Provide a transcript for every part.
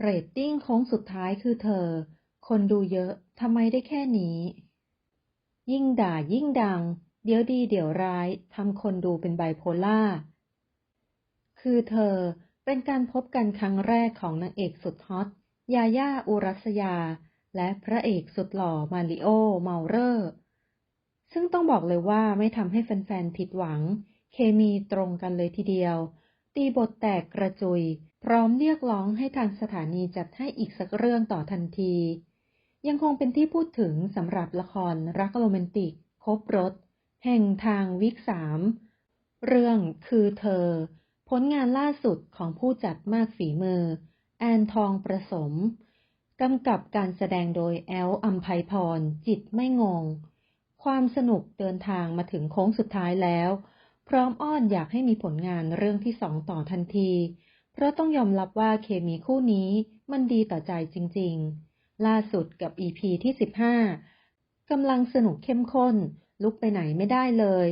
เรตติ้งโค้งสุดท้ายคือเธอ คนดูเยอะ ทำไมได้แค่นี้ ยิ่งด่ายิ่งดัง เดี๋ยวดีเดี๋ยวร้าย ทำคนดูเป็นไบโพล่า คือเธอเป็นการพบกันครั้งแรกของนางเอกสุดฮอต ยาย่าอุรัสยา และพระเอกสุดหล่อมาริโอ เมาเรอร์ ซึ่งต้องบอกเลยว่าไม่ทำให้แฟนๆผิดหวัง เคมีตรงกันเลยทีเดียว ตีบทแตกกระจุย พร้อมเรียกร้องให้ทางสถานีจัดให้อีกสักเรื่องต่อทันที ยังคงเป็นที่พูดถึงสำหรับละครรักโรแมนติก คบรถ แห่งทางวิกสามเรื่องคือเธอ ผลงานล่าสุดของผู้จัดมากฝีมือ แอนทองประสมกำกับการแสดงโดยแอลอัมไพพร จิตไม่งง ความสนุกเดินทางมาถึงโค้งสุดท้ายแล้ว พร้อมอ้อนอยากให้มีผลงานเรื่องที่สองต่อทันที เพราะต้องยอมรับว่าเคมีคู่นี้มันดีต่อใจจริง ๆ ล่าสุดกับ EP ที่ 15กำลังสนุกเข้มข้น ลุกไปไหนไม่ได้เลย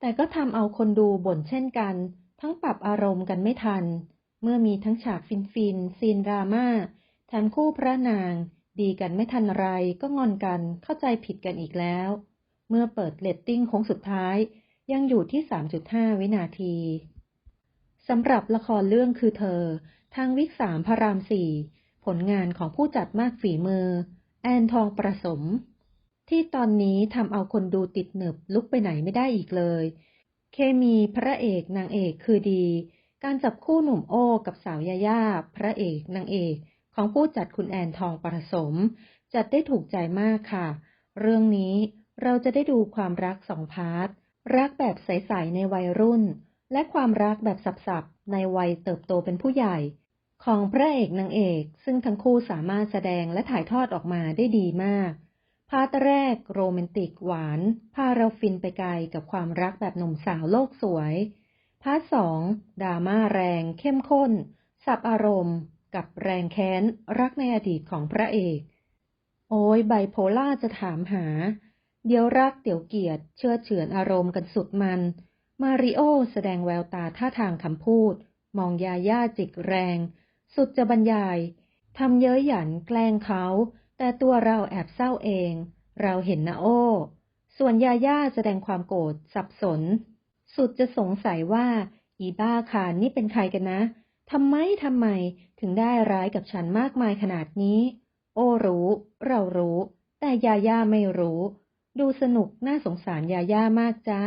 แต่ก็ทำเอาคนดูบ่นเช่นกัน ทั้งปรับอารมณ์กันไม่ทัน เมื่อมีทั้งฉากฟินฟินซีนดราม่าแถมคู่พระนาง ดีกันไม่ทันไรก็งอนกันเข้าใจผิดกันอีกแล้ว เมื่อเปิดเลตติ้งโค้งสุดท้าย ยังอยู่ที่ 3.5 วินาทีสำหรับละครเรื่องคือเธอ ทางวิกสามพระรามสี่ผลงานของผู้จัดมากฝีมือ แอนทองประสม ที่ตอนนี้ทำเอาคนดูติดหนึบลุกไปไหนไม่ได้อีกเลย เคมีพระเอกนางเอกคือดี การจับคู่หนุ่มโอ้กับสาวยาย่า พระเอกนางเอกของผู้จัดคุณแอนทองประสม จัดได้ถูกใจมากค่ะ เรื่องนี้เราจะได้ดูความรักสองพาร์ท รักแบบใส ๆ ในวัยรุ่น และความรักแบบสับ ๆ ในวัยเติบโตเป็นผู้ใหญ่ ของพระเอกนางเอก ซึ่งทั้งคู่สามารถแสดงและถ่ายทอดออกมาได้ดีมาก พาร์ทแรกโรแมนติกหวาน พาเราฟินไปไกลกับความรักแบบหนุ่มสาวโลกสวย พาร์ทสองดราม่าแรง เข้มข้น สับอารมณ์ กับแรงแค้น รักในอดีตของพระเอก โอ้ยไบโพล่าจะถามหา เดี๋ยวรักเดี๋ยวเกลียด เชื่อเฉือนอารมณ์กันสุดมัน มาริโอแสดงแววตาท่าทางคำพูด มองยาย่าจิกแรง สุดจะบรรยายทำเย้ยหยันแกล้งเขา แต่ตัวเราแอบเศร้าเอง เราเห็นนะโอ้ ส่วนยาย่าแสดงความโกรธสับสน สุดจะสงสัยว่า อีบ้าคานนี่เป็นใครกันนะทำไมทำไมถึงได้ร้ายกับฉันมากมายขนาดนี้ โอ้รู้ เรารู้ แต่ยาย่าไม่รู้ ดูสนุกน่าสงสารยาย่ามากจ้า